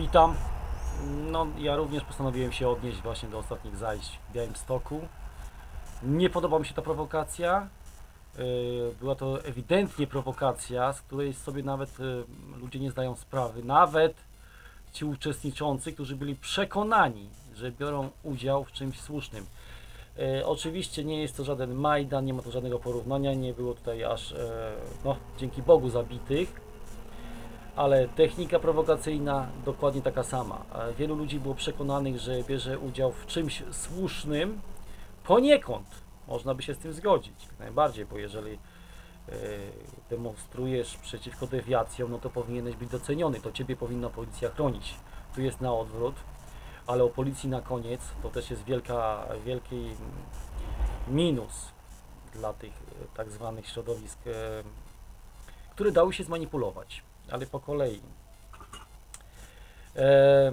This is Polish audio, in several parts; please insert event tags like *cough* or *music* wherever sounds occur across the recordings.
Witam. No, ja również postanowiłem się odnieść właśnie do ostatnich zajść w Białymstoku. Nie podoba mi się ta prowokacja. Yy, Była to ewidentnie prowokacja, z której sobie nawet yy, ludzie nie zdają sprawy. Nawet ci uczestniczący, którzy byli przekonani, że biorą udział w czymś słusznym. E, oczywiście nie jest to żaden Majdan, nie ma tu żadnego porównania, nie było tutaj aż, e, no, dzięki Bogu zabitych, ale technika prowokacyjna dokładnie taka sama. E, Wielu ludzi było przekonanych, że bierze udział w czymś słusznym, poniekąd można by się z tym zgodzić, najbardziej, bo jeżeli e, demonstrujesz przeciwko dewiacjom, no to powinieneś być doceniony, to ciebie powinna policja chronić. Tu jest na odwrót, ale o policji na koniec to też jest wielka, wielki minus dla tych e, tak zwanych środowisk, które dały się zmanipulować, ale po kolei. E,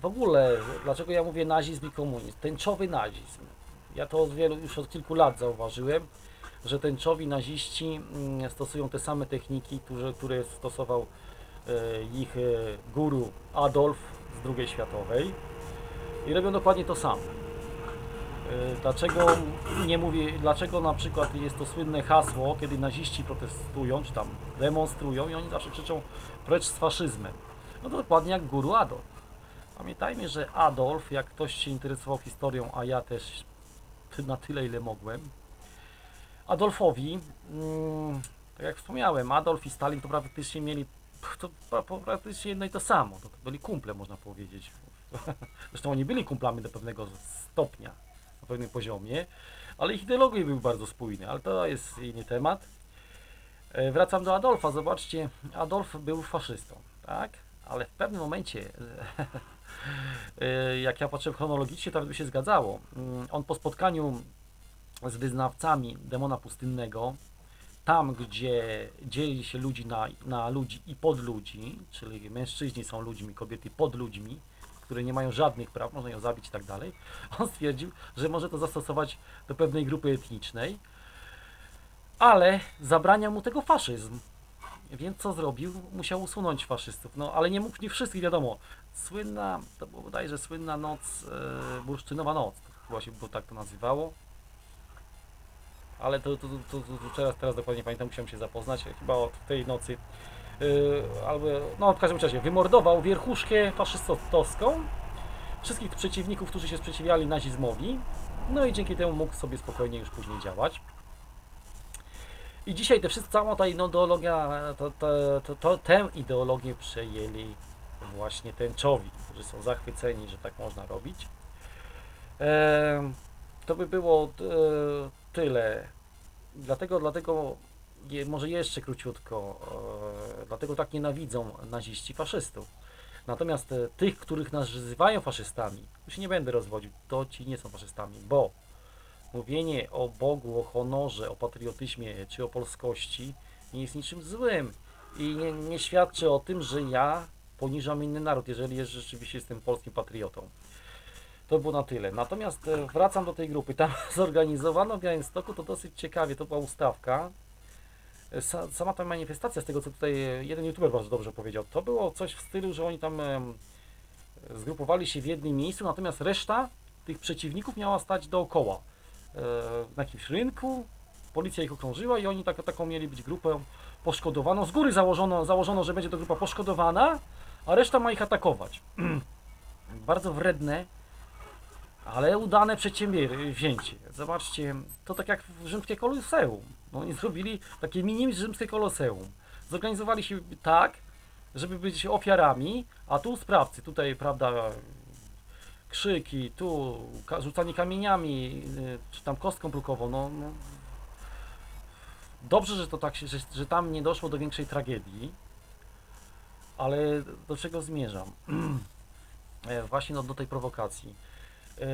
w ogóle, dlaczego ja mówię nazizm i komunizm? Tęczowy nazizm. Ja to od wielu, już od kilku lat zauważyłem, że tęczowi naziści mm, stosują te same techniki, które, które stosował e, ich e, guru Adolf z II światowej i robią dokładnie to samo. E, Dlaczego nie mówię, dlaczego na przykład jest to słynne hasło, kiedy naziści protestują, czy tam demonstrują i oni zawsze krzyczą precz z faszyzmem. No to dokładnie jak guru Adolf. Pamiętajmy, że Adolf, jak ktoś się interesował historią, a ja też na tyle, ile mogłem, Adolfowi, mm, tak jak wspomniałem, Adolf i Stalin to praktycznie mieli to pra- pra- praktycznie jedno i to samo. To byli kumple, można powiedzieć. *laughs* Zresztą oni byli kumplami do pewnego stopnia, na pewnym poziomie, ale ich ideologie były bardzo spójne, ale to jest inny temat. E, Wracam do Adolfa. Zobaczcie, Adolf był faszystą, tak? Ale w pewnym momencie, *laughs* e, jak ja patrzę chronologicznie, to by się zgadzało. Mm, On po spotkaniu z wyznawcami demona pustynnego, tam gdzie dzieli się ludzi na, na ludzi i podludzi, czyli mężczyźni są ludźmi, kobiety pod ludźmi, które nie mają żadnych praw, można ją zabić i tak dalej, on stwierdził, że może to zastosować do pewnej grupy etnicznej, ale zabrania mu tego faszyzm. Więc co zrobił? Musiał usunąć faszystów. No ale nie mógł nie wszystkich, wiadomo. Słynna, to było bodajże słynna noc, e, bursztynowa noc, chyba się było tak to nazywało. Ale to, to, to, to, to teraz, teraz dokładnie pamiętam, musiałem się zapoznać, chyba od tej nocy. Yy, albo, no w każdym razie, wymordował wierchuszkę faszystowską, wszystkich przeciwników, którzy się sprzeciwiali nazizmowi, no i dzięki temu mógł sobie spokojnie już później działać. I dzisiaj te wszystko, cała ta ideologia, to, to, to, to, tę ideologię przejęli właśnie tęczowi, którzy są zachwyceni, że tak można robić. Em, to by było e, tyle. Dlatego, dlatego je, może jeszcze króciutko, e, dlatego tak nienawidzą naziści faszystów. Natomiast e, tych, których nazywają faszystami, już nie będę rozwodził, to ci nie są faszystami, bo mówienie o Bogu, o honorze, o patriotyzmie czy o polskości nie jest niczym złym i nie, nie świadczy o tym, że ja poniżam inny naród, jeżeli jest, rzeczywiście jestem polskim patriotą. To było na tyle. Natomiast e, wracam do tej grupy. Tam *laughs* zorganizowano w Białymstoku to dosyć ciekawie. To była ustawka. Sa, sama ta manifestacja, z tego co tutaj e, jeden youtuber bardzo dobrze powiedział, to było coś w stylu, że oni tam zgrupowali się w jednym miejscu, natomiast reszta tych przeciwników miała stać dookoła. E, Na jakimś rynku, policja ich okrążyła i oni tak, taką mieli być grupę poszkodowaną. Z góry założono, założono, że będzie to grupa poszkodowana, a reszta ma ich atakować. *clears throat* bardzo wredne, ale udane przedsięwzięcie. Zobaczcie, to tak jak w rzymskie koloseum. No, oni zrobili takie mini rzymskie koloseum. Zorganizowali się tak, żeby być ofiarami, a tu sprawcy. Tutaj, prawda, krzyki, tu rzucanie kamieniami, y, czy tam kostką brukową. No, no. Dobrze, że to tak się, że, że tam nie doszło do większej tragedii, ale do czego zmierzam? *clears throat* E, Właśnie no, do tej prowokacji. E,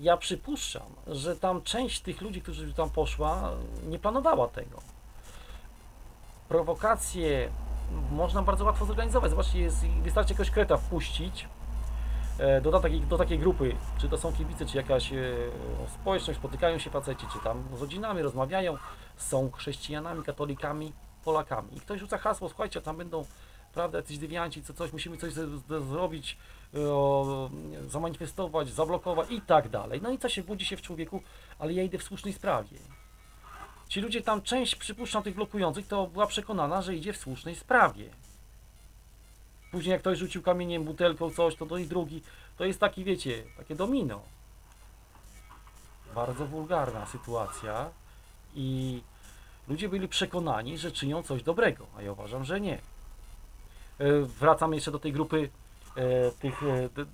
Ja przypuszczam, że tam część tych ludzi, którzy tam poszła, nie planowała tego. Prowokacje można bardzo łatwo zorganizować. Zobaczcie, jest, wystarczy jakiegoś kreta wpuścić e, do takiej, do takiej grupy, czy to są kibice, czy jakaś e, społeczność, spotykają się faceci, czy tam z rodzinami rozmawiają, są chrześcijanami, katolikami, Polakami. I ktoś rzuca hasło, słuchajcie, tam będą prawda, jacyś dewianci, co coś, musimy coś z, z, zrobić, zamanifestować, zablokować i tak dalej. No i co się budzi się w człowieku, ale ja idę w słusznej sprawie. Ci ludzie tam, część przypuszczam tych blokujących, to była przekonana, że idzie w słusznej sprawie. Później jak ktoś rzucił kamieniem, butelką, coś, to do i drugi. To jest taki, wiecie, takie domino. Bardzo wulgarna sytuacja i ludzie byli przekonani, że czynią coś dobrego, a ja uważam, że nie. E, Wracam jeszcze do tej grupy tych, e, te-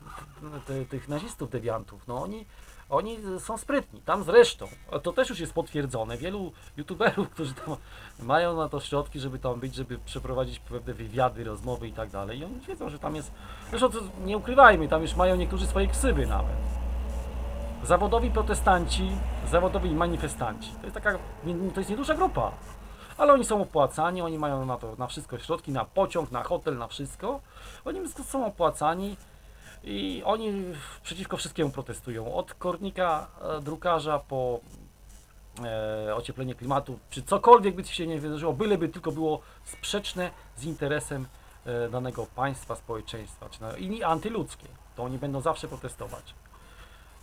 te- tych nazistów, dewiantów. No oni, oni są sprytni. Tam zresztą, to też już jest potwierdzone, wielu youtuberów, *laughs* którzy tam mają na to środki, żeby tam być, żeby przeprowadzić pewne wywiady, rozmowy i tak dalej. I oni wiedzą, że tam jest. Zresztą nie ukrywajmy, tam już mają niektórzy swoje ksywy nawet. Zawodowi protestanci, zawodowi manifestanci. To jest taka, to jest nieduża grupa. Ale oni są opłacani, oni mają na to, na wszystko środki, na pociąg, na hotel, na wszystko. Oni są opłacani i oni przeciwko wszystkiemu protestują. Od kornika, e, drukarza po e, ocieplenie klimatu, czy cokolwiek by się nie wydarzyło, byleby tylko było sprzeczne z interesem e, danego państwa, społeczeństwa, czy na, i antyludzkie, to oni będą zawsze protestować.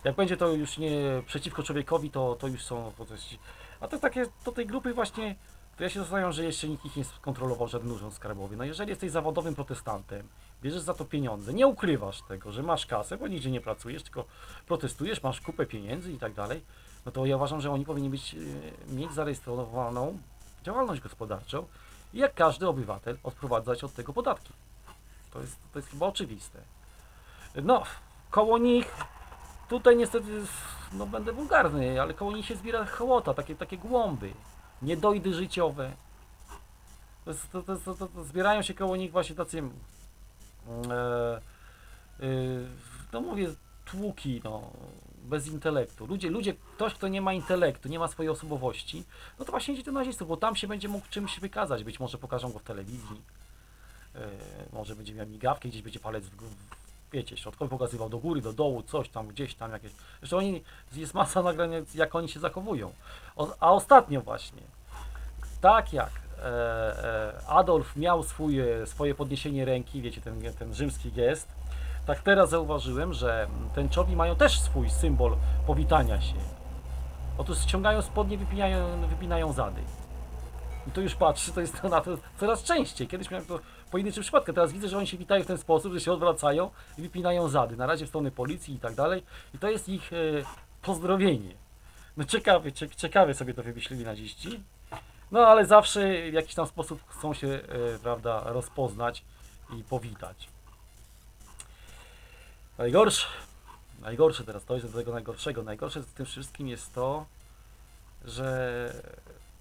Jak będzie to już nie przeciwko człowiekowi, to, to już są protesty. A to takie, do tej grupy właśnie, to ja się zastanawiam, że jeszcze nikt ich nie skontrolował, żaden urząd skarbowy. No jeżeli jesteś zawodowym protestantem, bierzesz za to pieniądze, nie ukrywasz tego, że masz kasę, bo nigdzie nie pracujesz, tylko protestujesz, masz kupę pieniędzy i tak dalej, no to ja uważam, że oni powinni być, e, mieć zarejestrowaną działalność gospodarczą i jak każdy obywatel odprowadzać od tego podatki. To jest, to jest chyba oczywiste. No, koło nich Tutaj niestety, no będę wulgarny, ale koło nich się zbiera hołota, takie, takie głąby, niedojdy życiowe. To, to, to, to, to, zbierają się koło nich właśnie tacy, mm, e, e, no mówię, tłuki, no, bez intelektu. Ludzie, ludzie, ktoś, kto nie ma intelektu, nie ma swojej osobowości, no to właśnie idzie do nazistów, bo tam się będzie mógł czymś wykazać. Być może pokażą go w telewizji, e, może będzie miał migawkę, gdzieś będzie palec w, w wiecie, środkowy pokazywał do góry, do dołu, coś tam, gdzieś tam jakieś. Zresztą oni, jest masa nagrań, jak oni się zachowują. O, a ostatnio właśnie, tak jak e, e, Adolf miał swój, e, swoje podniesienie ręki, wiecie, ten, ten rzymski gest, tak teraz zauważyłem, że tęczowi mają też swój symbol powitania się. Otóż ściągają spodnie, wypinają, wypinają zady. I to już patrzy, to jest na to coraz częściej. Kiedyś miałem to pojedynczy przypadek, teraz widzę, że oni się witają w ten sposób, że się odwracają i wypinają zady. Na razie w stronę policji i tak dalej. I to jest ich pozdrowienie. No ciekawy, cie, ciekawie sobie to wymyślili naziści. No ale zawsze w jakiś tam sposób chcą się, e, prawda, rozpoznać i powitać. Najgorsze, najgorsze teraz, to jest do tego najgorszego. Najgorsze w tym wszystkim jest to, że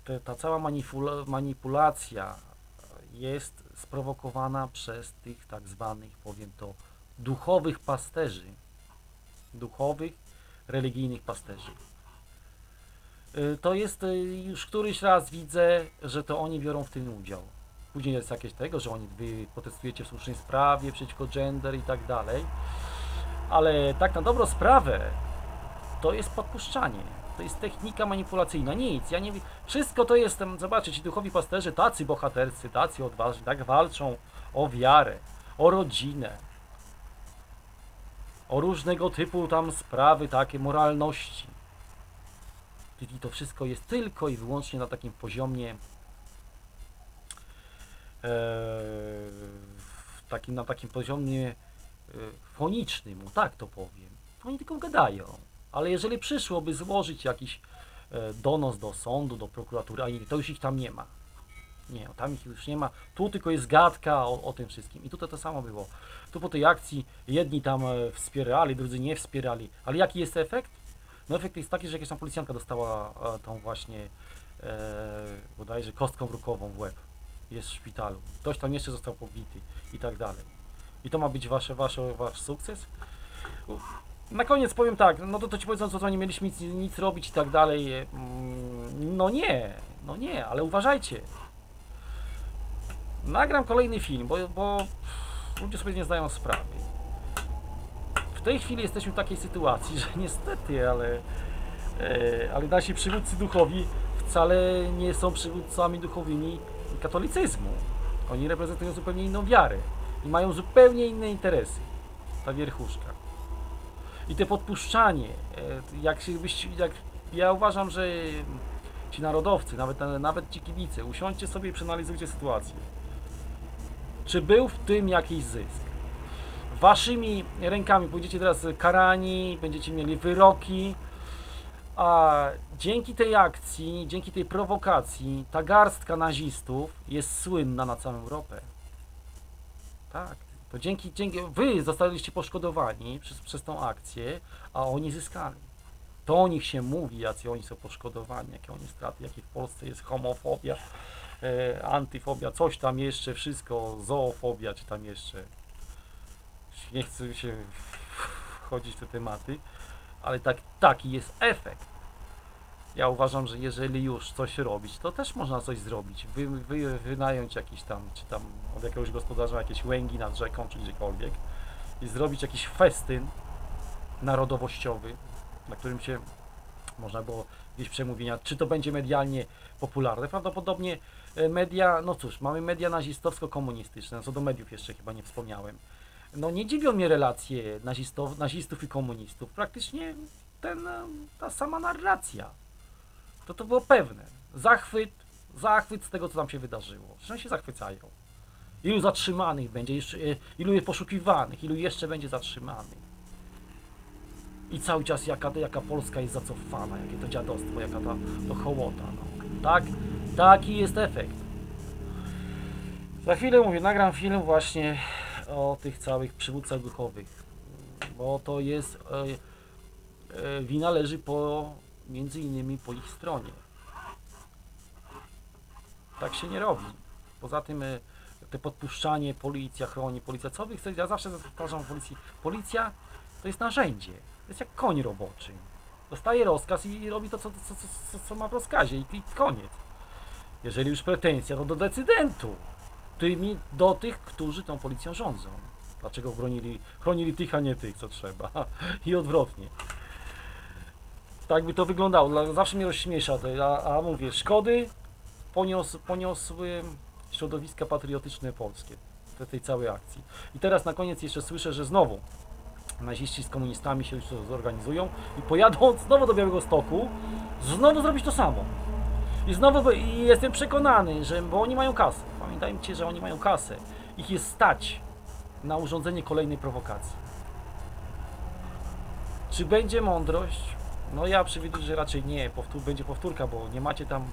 te, ta cała manipula, manipulacja jest sprowokowana przez tych tak zwanych, powiem to, duchowych pasterzy. Duchowych, religijnych pasterzy. Y, To jest y, już któryś raz widzę, że to oni biorą w tym udział. Później jest jakieś tego, że oni wy protestujecie w słusznej sprawie przeciwko gender i tak dalej. Ale tak na dobrą sprawę to jest podpuszczanie. To jest technika manipulacyjna. Nic. Ja nie Wszystko to jest, em, zobaczcie, ci duchowi pasterze, tacy bohaterscy, tacy odważni, tak walczą o wiarę, o rodzinę, o różnego typu tam sprawy, takie moralności. I to wszystko jest tylko i wyłącznie na takim poziomie e, takim, na takim poziomie e, fonicznym, tak to powiem. Oni tylko gadają. Ale jeżeli przyszłoby złożyć jakiś e, donos do sądu, do prokuratury, a to już ich tam nie ma. Nie, tam ich już nie ma. Tu tylko jest gadka o, o tym wszystkim. I tutaj to samo było. Tu po tej akcji jedni tam wspierali, drudzy nie wspierali. Ale jaki jest efekt? No efekt jest taki, że jakaś tam policjantka dostała e, tą właśnie e, bodajże kostką brukową w łeb. Jest w szpitalu. Ktoś tam jeszcze został pobity i tak dalej. I to ma być wasze, wasze, wasz sukces? Na koniec powiem tak, no to, to ci powiedzą, co to nie mieliśmy nic, nic robić i tak dalej. Mm, No nie, no nie, ale uważajcie. Nagram kolejny film, bo, bo ludzie sobie nie zdają sprawy. Tej chwili jesteśmy w takiej sytuacji, że niestety, ale, e, ale nasi przywódcy duchowi wcale nie są przywódcami duchowymi katolicyzmu. Oni reprezentują zupełnie inną wiarę i mają zupełnie inne interesy. Ta wierchuszka. I te podpuszczanie, e, jak się byś, jak ja uważam, że ci narodowcy, nawet, nawet ci kibice, usiądźcie sobie i przeanalizujcie sytuację. Czy był w tym jakiś zysk? Waszymi rękami będziecie teraz karani, będziecie mieli wyroki, a dzięki tej akcji, dzięki tej prowokacji, ta garstka nazistów jest słynna na całą Europę. Tak. To dzięki, dzięki wy zostaliście poszkodowani przez, przez tą akcję, a oni zyskali. To o nich się mówi, jacy oni są poszkodowani, jakie oni straty, jakie w Polsce jest homofobia, e, antyfobia, coś tam jeszcze, wszystko, zoofobia, czy tam jeszcze. Nie chcę się wchodzić w te tematy, ale tak, taki jest efekt. Ja uważam, że jeżeli już coś robić, to też można coś zrobić. Wy, wy, wynająć jakiś tam, czy tam od jakiegoś gospodarza jakieś łęgi nad rzeką, czy gdziekolwiek i zrobić jakiś festyn narodowościowy, na którym się można było gdzieś przemówienia, czy to będzie medialnie popularne. Prawdopodobnie e, media, no cóż, mamy media nazistowsko-komunistyczne, co do mediów jeszcze chyba nie wspomniałem. No nie dziwią mnie relacje nazistów, nazistów i komunistów. Praktycznie ten, ta sama narracja. To to było pewne. Zachwyt, zachwyt z tego, co tam się wydarzyło. Zresztą się zachwycają. Ilu zatrzymanych będzie, e, ilu jest poszukiwanych, ilu jeszcze będzie zatrzymanych. I cały czas jaka, jaka Polska jest zacofana, jakie to dziadostwo, jaka ta to hołota. No. Tak, taki jest efekt. Za chwilę mówię, nagram film właśnie o tych całych przywódcach duchowych, bo to jest, e, e, wina leży po, między innymi po ich stronie. Tak się nie robi. Poza tym e, te podpuszczanie, policja chroni, policja, co wy chcecie, ja zawsze powtarzam policji, policja to jest narzędzie, to jest jak koń roboczy. Dostaje rozkaz i robi to, co, co, co, co, ma w rozkazie i koniec. Jeżeli już pretensja, to do decydentów tymi do tych, którzy tą policją rządzą. Dlaczego chronili, chronili tych, a nie tych, co trzeba. *laughs* I odwrotnie. Tak by to wyglądało. Zawsze mnie rozśmiesza. A, a mówię, szkody ponios, poniosły środowiska patriotyczne polskie w tej całej akcji. I teraz na koniec jeszcze słyszę, że znowu naziści z komunistami się już zorganizują i pojadą znowu do Białego Stoku, znowu zrobić to samo. I znowu i jestem przekonany, że bo oni mają kasę. Pamiętajcie, że oni mają kasę. Ich jest stać na urządzenie kolejnej prowokacji. Czy będzie mądrość? No ja przewiduję, że raczej nie. Powtór, będzie powtórka, bo nie macie tam.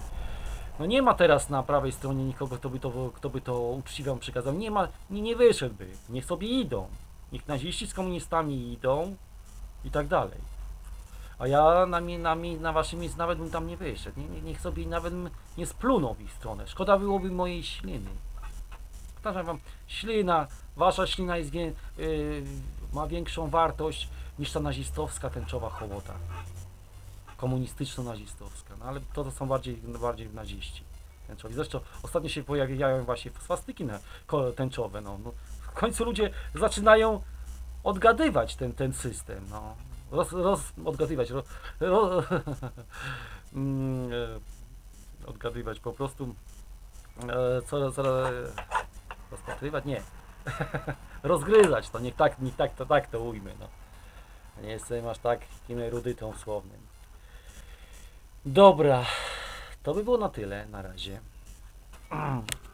No nie ma teraz na prawej stronie nikogo, kto by to, kto by to uczciwie przekazał. Nie ma, nie, nie wyszedłby. Niech sobie idą. Niech naziści z komunistami idą i tak dalej. A ja na, na, na waszym miejscu nawet bym tam nie wyszedł. Nie, nie, niech sobie nawet nie splunął w ich stronę. Szkoda byłoby mojej śliny. Powtarzam wam, ślina, wasza ślina jest yy, ma większą wartość niż ta nazistowska tęczowa hołota. Komunistyczno-nazistowska. No ale to, to są bardziej, bardziej naziści tęczowi. Zresztą ostatnio się pojawiają właśnie swastyki na, tęczowe. No, no, w końcu ludzie zaczynają odgadywać ten, ten system. No. Roz, roz, odgadywać. Ro, ro, *laughs* mm, e, odgadywać po prostu. E, co, co, rozpatrywać? Nie. *laughs* Rozgryzać to, niech tak, niech tak, to, tak to ujmę. No. Nie jestem aż tak takim erudytą słownym. Dobra, to by było na tyle na razie. *clears throat*